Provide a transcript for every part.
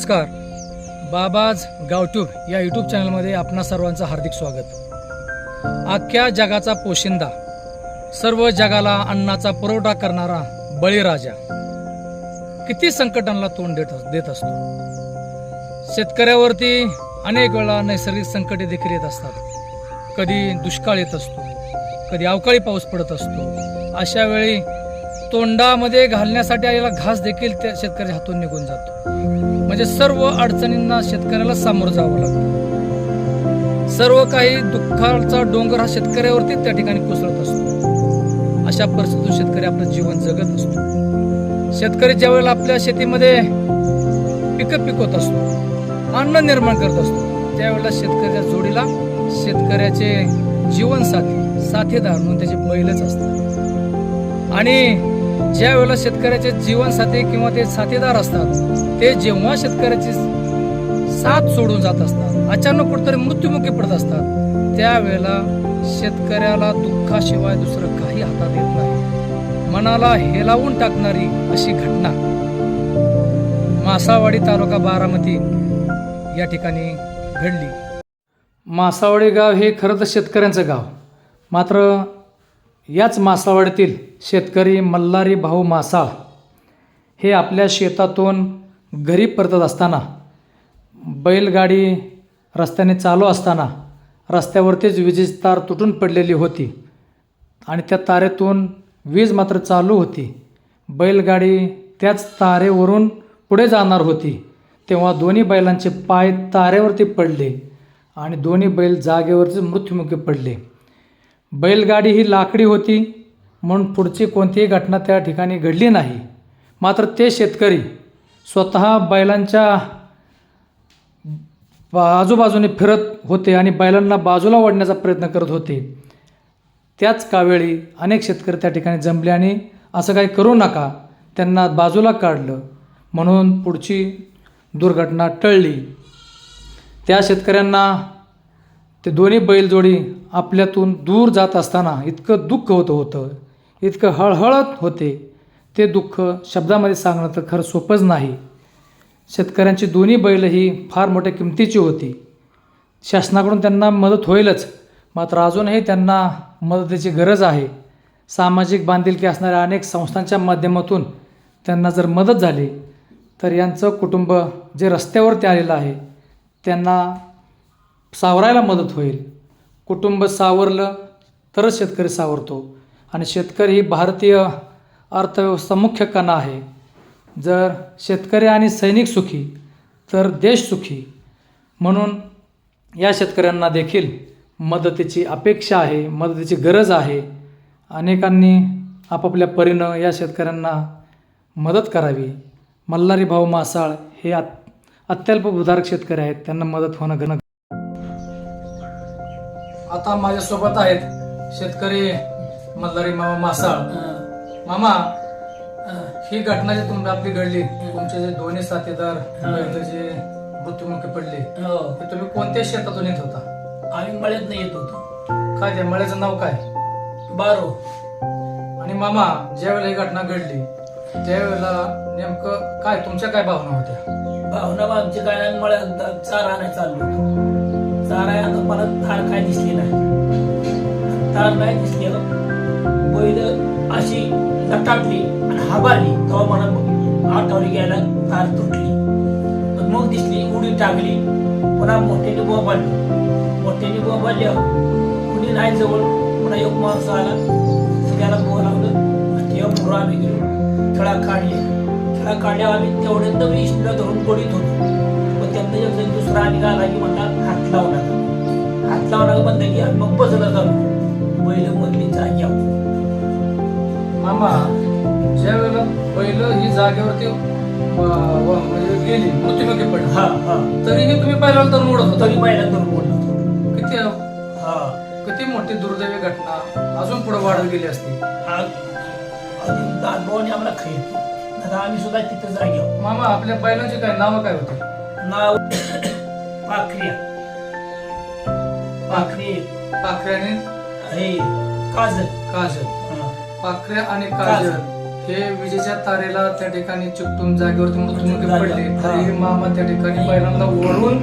नमस्कार. बाबाज गावट्यूब या यूट्यूब चॅनलमध्ये आपणा सर्वांचं हार्दिक स्वागत. अख्ख्या जगाचा पोशिंदा सर्व जगाला अन्नाचा पुरवठा करणारा बळीराजा. किती संकटांना तोंड देत देत असतो. शेतकऱ्यावरती अनेक वेळा नैसर्गिक संकटे देखील येत असतात. कधी दुष्काळ येत असतो कधी अवकाळी पाऊस पडत असतो. अशा वेळी तोंडामध्ये घालण्यासाठी आलेला घास देखील त्या शेतकऱ्याच्या हातून निघून जातो. म्हणजे सर्व अडचणींना शेतकऱ्याला सामोरं जावं लागतं. सर्व काही दुःखाचा डोंगर हा शेतकऱ्यावरती त्या ठिकाणी कोसळत असतो. अशा परिस्थितीतून शेतकरी आपलं जीवन जगत असतो. शेतकरी ज्यावेळेला आपल्या शेतीमध्ये पिकं पिकवत असतो अन्न निर्माण करत असतो त्यावेळेला शेतकऱ्याच्या जोडीला शेतकऱ्याचे जीवनसाथी साथीदार म्हणून त्याचे बैलच असतात. आणि ज्या वेळेला शेतकऱ्याचे जीवनसाथी किंवा ते साथीदार असतात ते जेव्हा शेतकऱ्याची साथ सोडून जात असतात अचानक कुठेतरी मृत्युमुखी पडत असतात त्यावेळेला शेतकऱ्याला दुःखाशिवाय दुसरं काही हातात येत नाही. मनाला हेलावून टाकणारी अशी घटना. मासावाडी तालुका बारामती या ठिकाणी घडली. मासावडी गाव हे खरं तर शेतकऱ्यांचं गाव. मात्र याच मासावडीतील शेतकरी मल्हारी भाऊ मासाळ हे आपल्या शेतातून घरी परतत असताना बैलगाडी रस्त्याने चालू असताना रस्त्यावरतीच विजेची तार तुटून पडलेली होती आणि त्या तारेतून वीज मात्र चालू होती. बैलगाडी त्याच तारेवरून पुढे जाणार होती. तेव्हा दोन्ही बैलांचे पाय तारेवरती पडले आणि दोन्ही बैल जागेवरच मृत्युमुखी पडले. बैलगाडी ही लाकडी होती म्हणून पुढची कोणतीही घटना त्या ठिकाणी घडली नाही. मात्र ते शेतकरी स्वतः बैलांच्या आजूबाजूने फिरत होते आणि बैलांना बाजूला ओढण्याचा प्रयत्न करत होते. त्याच कावेळी अनेक शेतकरी त्या ठिकाणी जमले आणि असं काही करू नका त्यांना बाजूला काढलं म्हणून पुढची दुर्घटना टळली. त्या शेतकऱ्यांना ते दोन्ही बैलजोडी आपल्यातून दूर जात असताना इतकं दुःख होतं होतं इतकं हळहळत होते. ते दुःख शब्दामध्ये सांगणं तर खरं सोपंच नाही. शेतकऱ्यांची दोन्ही बैल ही फार मोठ्या किमतीची होती. शासनाकडून त्यांना मदत होईलच मात्र अजूनही त्यांना मदतीची गरज आहे. सामाजिक बांधिलकी असणाऱ्या अनेक संस्थांच्या माध्यमातून त्यांना जर मदत झाली तर यांचं कुटुंब जे रस्त्यावरती आलेलं आहे त्यांना सावरायला मदत होईल. कुटुंब सावरलं तरच शेतकरी सावरतो. आणि शेतकरी ही भारतीय अर्थव्यवस्था मुख्य कणा आहे. जर शेतकरी आणि सैनिक सुखी तर देश सुखी. म्हणून या शेतकऱ्यांना देखील मदतीची अपेक्षा आहे मदतीची गरज आहे. अनेकांनी आपापल्या परीनं या शेतकऱ्यांना मदत करावी. मल्हारी भाऊ मासाळ हे अत अत्यल्प उदारक शेतकरी आहेत. त्यांना मदत होणं गण आता माझ्यासोबत आहेत शेतकरी मल्हारी मामा मासाळ. मामा ही. घटना जी तुम आपली घडली तुमचे जे दोन्ही साथीदार जे मृत्युमुखी पडले हो. ते तुम्ही कोणत्या शेतातून येत होता? आम्ही मळ्यात नाही येत होतो. काय त्या मळ्याचं नाव काय? बारो. आणि मामा ज्या वेळेला ही घटना घडली त्यावेळेला नेमकं काय तुमच्या काय भावना होत्या? भावना आमची काय मळ्यात चारा आणायला चाललो होतो. चाराय आता मला थार काय दिसली नाही. थार नाही दिसली बैल अशी लटाटली आणि हाबारली तेव्हा मला आठवली घ्यायला थार तुटली. मग दिसली उडी टाकली. पुन्हा मोठ्याने बोबाडली मोठ्याने बोंबाडल्यावर कुणी नाही जवळ. पुन्हा एक माणूस आला. सगळ्याला बोलावलं आणि तेव्हा पुरा आम्ही गेलो. खेळा काढली. खेळा काढल्यावर आम्ही तेवढ्यात मी इस्टीला धरून पडित होतो. त्यांना एक जण दुसरा आणि आला की म्हणला हात लावू नका. हात लावू नका म्हणलं की मग बसला जाऊ. बैल मधली जाग्यावर मामा ज्या वेळेला पहिलं ही जागेवरती म्हणजे गेली मृत्युमुखी पडली हा हा. तरीही तुम्ही पहिला तर मोडत होता. तरी धरून पडलो होतो. किती हा. किती मोठी दुर्दैवी घटना अजून पुढे वाढत गेली असती. हा. दादभावाने आम्हाला खेळ आम्ही सुद्धा तिथं जाग्यावर मामा आपल्या बैलांची काय नावं काय होती? नाव पाखऱ्या पाखरी पाखऱ्याने हे काजल काजल हा. पाखऱ्या आणि काजल हे विजेच्या तारेला त्या ठिकाणी चिकटून जागेवरती मृत्यूमुखी जागेवर. पडले. हा. तरी मामा त्या ठिकाणी बैलांना ओढून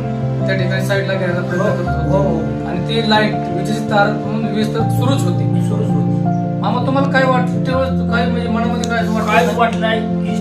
त्या ठिकाणी साईडला घ्यायला प्रयत्न करत हो, आणि ती लाइट विजेची तार म्हणून वीज तर सुरूच होती. सुरूच होतो. मामा तुम्हाला काय वाटतं तेव्हा काय म्हणजे मनामध्ये काय काय वाटतं वाटलंय की